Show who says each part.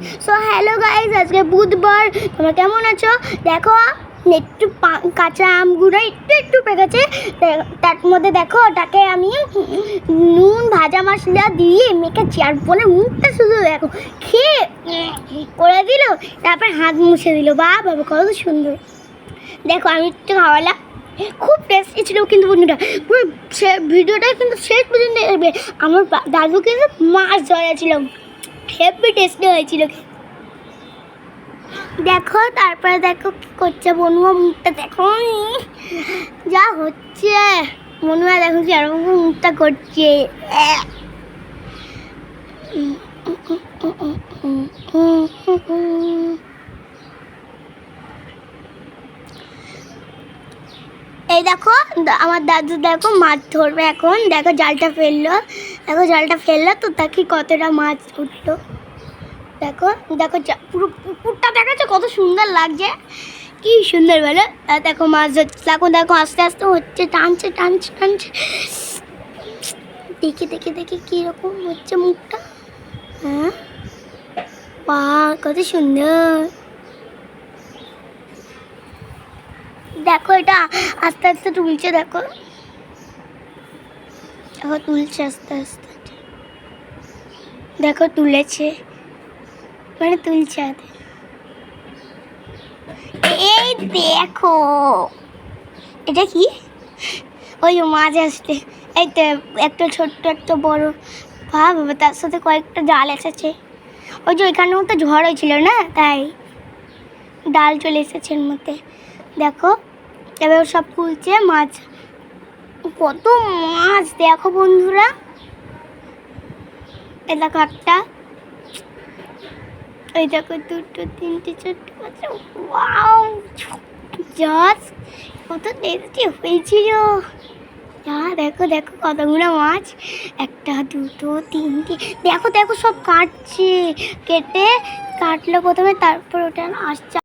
Speaker 1: So hello guys আজকে বুধবার। তোমরা কেমন আছো? দেখো, একটু কাঁচা আমগুলো একটু একটু পেকেছে। তার মধ্যে দেখো, ওটাকে আমি নুন, ভাজা মশলা দিয়ে মেখেছি আর বলে মুখটা শুধু দেখো, খেয়ে করে দিল, তারপর হাত মুছে দিল। বা, বাবা, কত সুন্দর। দেখো, আমি একটু খাওয়ালাম খুব টেস্টি ছিল কিন্তু বন্ধুরা। পুরো সে- ভিডিওটা কিন্তু শেষ পর্যন্ত আমার দাদু কিন্তু মাছ ধরেছিল হেভি হয়েছিল। দেখো, তারপরে দেখো কি করছে বনুয়া, মুখটা দেখো যা হচ্ছে। বনুয়া দেখো সেরকম মুখটা করছে। এই দেখো, আমার দাদু দেখো মাছ ধরবে এখন। দেখো জালটা ফেলল। দেখো জালটা ফেলল তো তাকে কতটা মাছ উঠল। দেখো দেখো পুরো পুকুরটা দেখাচ্ছে কত সুন্দর লাগছে। কি সুন্দর বলো? দেখো মাছ ধরছে। দেখো দেখো, আস্তে আস্তে হচ্ছে, টানছে টানছে টানছে। দেখে দেখে দেখে কীরকম হচ্ছে মুখটা। হ্যাঁ? বা কত সুন্দর। দেখো এটা আস্তে আস্তে তুলছে, দেখো। দেখো তুলছে আস্তে আস্তে। দেখো তুলেছে। মানে তুলছে হাতে এই দেখো। এটা কি? ওই মাছ আসছে এই তো একটা ছোট্ট একটা বড় ভাব, তার সাথে কয়েকটা জাল এসেছে। ওই যে ওইখানেও তো ঝড় হয়েছিল না? তাই ডাল চলে এসেছে এর মধ্যে। দেখো, এবার সব খুলছে মাছ। কত মাছ, দেখো বন্ধুরা। এ দেখো একটা। এই দেখো দুটো, তিনটে, চারটে, পাঁচটা। ওয়াও কত টেস্টি হয়েছিল। যা, দেখো দেখো কতগুলো মাছ। একটা, দুটো, তিনটে। দেখো দেখো সব কাটছে। কেটে কাটলো প্রথমে, তারপর ওটা আসছে।